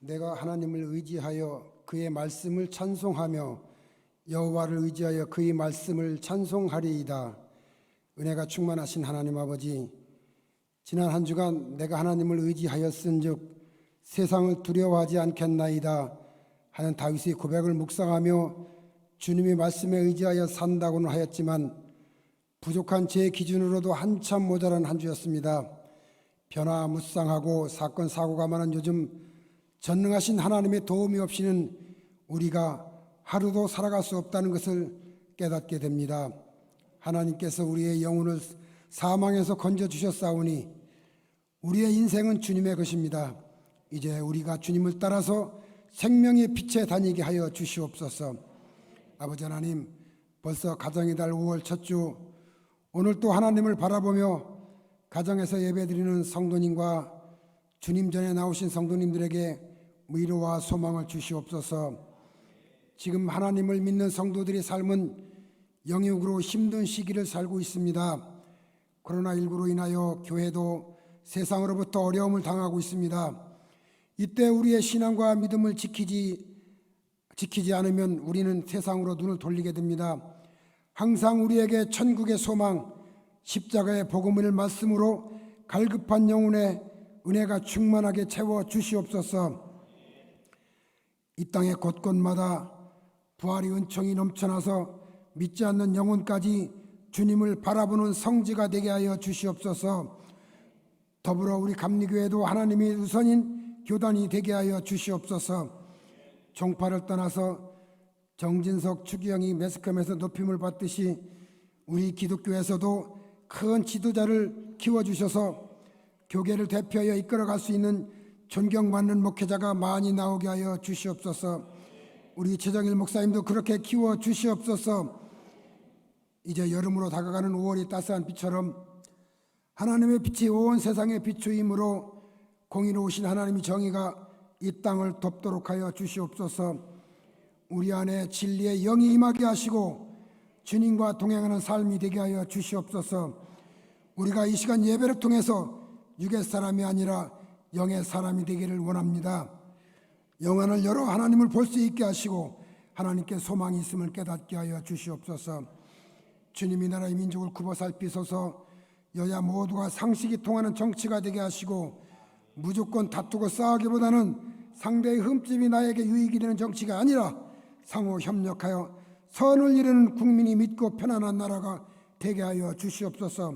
내가 하나님을 의지하여 그의 말씀을 찬송하며 여호와를 의지하여 그의 말씀을 찬송하리이다. 은혜가 충만하신 하나님 아버지, 지난 한 주간 내가 하나님을 의지하였은즉 세상을 두려워하지 않겠나이다 하는 다윗의 고백을 묵상하며 주님의 말씀에 의지하여 산다고는 하였지만 부족한 제 기준으로도 한참 모자란 한 주였습니다. 변화무쌍하고 사건 사고가 많은 요즘 전능하신 하나님의 도움이 없이는 우리가 하루도 살아갈 수 없다는 것을 깨닫게 됩니다. 하나님께서 우리의 영혼을 사망에서 건져 주셨사오니 우리의 인생은 주님의 것입니다. 이제 우리가 주님을 따라서 생명의 빛에 다니게 하여 주시옵소서. 아버지 하나님, 벌써 가정의 달 5월 첫 주 오늘 또 하나님을 바라보며 가정에서 예배드리는 성도님과 주님 전에 나오신 성도님들에게 위로와 소망을 주시옵소서. 지금 하나님을 믿는 성도들의 삶은 영육으로 힘든 시기를 살고 있습니다. 코로나19로 인하여 교회도 세상으로부터 어려움을 당하고 있습니다. 이때 우리의 신앙과 믿음을 지키지 지키지 않으면 우리는 세상으로 눈을 돌리게 됩니다. 항상 우리에게 천국의 소망, 십자가의 복음을 말씀으로 갈급한 영혼의 은혜가 충만하게 채워 주시옵소서. 이 땅의 곳곳마다 부활의 은총이 넘쳐나서 믿지 않는 영혼까지 주님을 바라보는 성지가 되게 하여 주시옵소서. 더불어 우리 감리교회도 하나님이 우선인 교단이 되게 하여 주시옵소서. 종파를 떠나서 정진석 추기영이 매스컴에서 높임을 받듯이 우리 기독교에서도 큰 지도자를 키워 주셔서 교계를 대표하여 이끌어갈 수 있는 존경받는 목회자가 많이 나오게 하여 주시옵소서. 우리 최정일 목사님도 그렇게 키워 주시옵소서. 이제 여름으로 다가가는 5월이 따스한 빛처럼 하나님의 빛이 온 세상에 비추임으로 공의로우신 하나님의 정의가 이 땅을 돕도록 하여 주시옵소서. 우리 안에 진리의 영이 임하게 하시고 주님과 동행하는 삶이 되게 하여 주시옵소서. 우리가 이 시간 예배를 통해서 육의 사람이 아니라 영의 사람이 되기를 원합니다. 영안을 열어 하나님을 볼 수 있게 하시고 하나님께 소망이 있음을 깨닫게 하여 주시옵소서. 주님이 나라의 민족을 굽어 살피소서 여야 모두가 상식이 통하는 정치가 되게 하시고 무조건 다투고 싸우기보다는 상대의 흠집이 나에게 유익이 되는 정치가 아니라 상호 협력하여 선을 이루는 국민이 믿고 편안한 나라가 되게 하여 주시옵소서.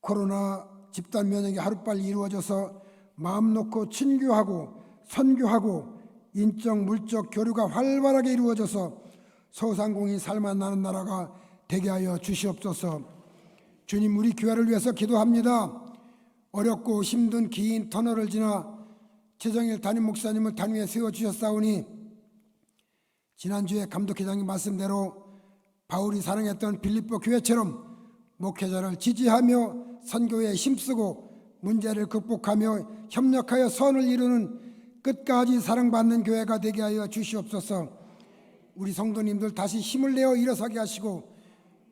코로나 집단 면역이 하루빨리 이루어져서 마음 놓고 친교하고 선교하고 인적 물적 교류가 활발하게 이루어져서 소상공인 살만 나는 나라가 되게 하여 주시옵소서. 주님 우리 교회를 위해서 기도합니다. 어렵고 힘든 긴 터널을 지나 최정일 담임 목사님을 단위에 세워 주셨사오니 지난주에 감독회장님 말씀대로 바울이 사랑했던 빌립보 교회처럼 목회자를 지지하며 선교에 힘쓰고 문제를 극복하며 협력하여 선을 이루는 끝까지 사랑받는 교회가 되게 하여 주시옵소서. 우리 성도님들 다시 힘을 내어 일어서게 하시고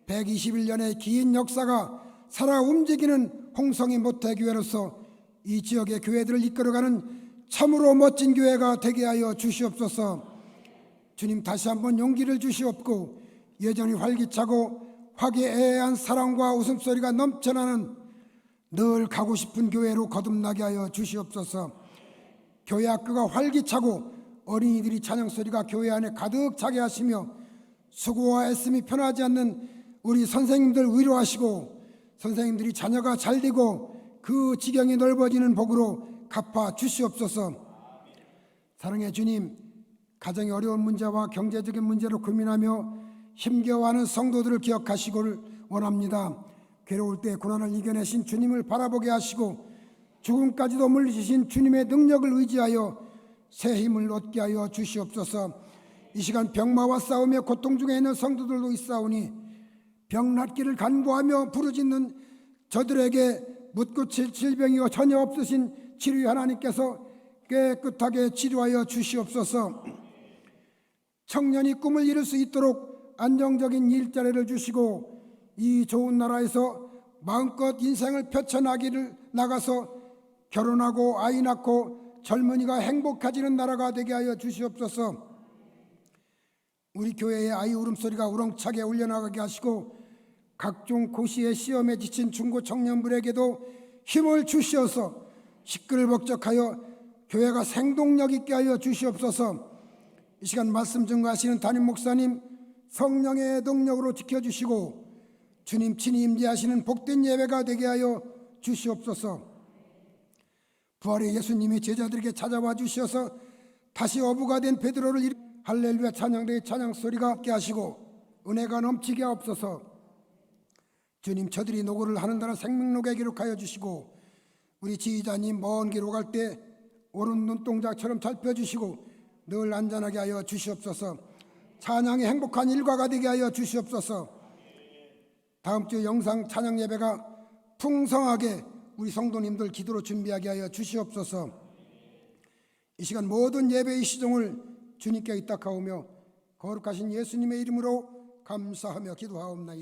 121년의 긴 역사가 살아 움직이는 홍성이 모태교회로서 이 지역의 교회들을 이끌어가는 참으로 멋진 교회가 되게 하여 주시옵소서. 주님 다시 한번 용기를 주시옵고 여전히 활기차고 화기애애한 사랑과 웃음소리가 넘쳐나는 늘 가고 싶은 교회로 거듭나게 하여 주시옵소서. 교회 학교가 활기차고 어린이들이 찬양 소리가 교회 안에 가득 차게 하시며 수고와 애씀이 편하지 않는 우리 선생님들 위로하시고 선생님들이 자녀가 잘 되고 그 지경이 넓어지는 복으로 갚아 주시옵소서. 사랑의 주님, 가정의 어려운 문제와 경제적인 문제로 고민하며 힘겨워하는 성도들을 기억하시기를 원합니다. 괴로울 때 고난을 이겨내신 주님을 바라보게 하시고 죽음까지도 물리치신 주님의 능력을 의지하여 새 힘을 얻게 하여 주시옵소서. 이 시간 병마와 싸우며 고통 중에 있는 성도들도 있사오니 병 낫기를 간구하며 부르짖는 저들에게 묻고 칠 질병이 전혀 없으신 치료의 하나님께서 깨끗하게 치료하여 주시옵소서. 청년이 꿈을 이룰 수 있도록 안정적인 일자리를 주시고 이 좋은 나라에서 마음껏 인생을 펼쳐나기를 나가서 결혼하고 아이 낳고 젊은이가 행복해지는 나라가 되게 하여 주시옵소서. 우리 교회의 아이 울음소리가 우렁차게 울려나가게 하시고 각종 고시의 시험에 지친 중고 청년들에게도 힘을 주시어서 시끌벅적하여 교회가 생동력 있게 하여 주시옵소서. 이 시간 말씀 증거하시는 담임 목사님 성령의 동력으로 지켜주시고 주님 친히 임재하시는 복된 예배가 되게 하여 주시옵소서. 부활의 예수님이 제자들에게 찾아와 주셔서 다시 어부가 된 베드로를 일 할렐루야 찬양대의 찬양 소리가 함께 하시고 은혜가 넘치게 하옵소서. 주님 저들이 노고를 하는다는 생명록에 기록하여 주시고 우리 지휘자님 먼 길로 갈 때 오른 눈동자처럼 잘 펴주시고 늘 안전하게 하여 주시옵소서. 찬양의 행복한 일과가 되게 하여 주시옵소서. 다음 주 영상 찬양 예배가 풍성하게 우리 성도님들 기도로 준비하게 하여 주시옵소서. 이 시간 모든 예배의 시종을 주님께 의탁하오며 거룩하신 예수님의 이름으로 감사하며 기도하옵나이다.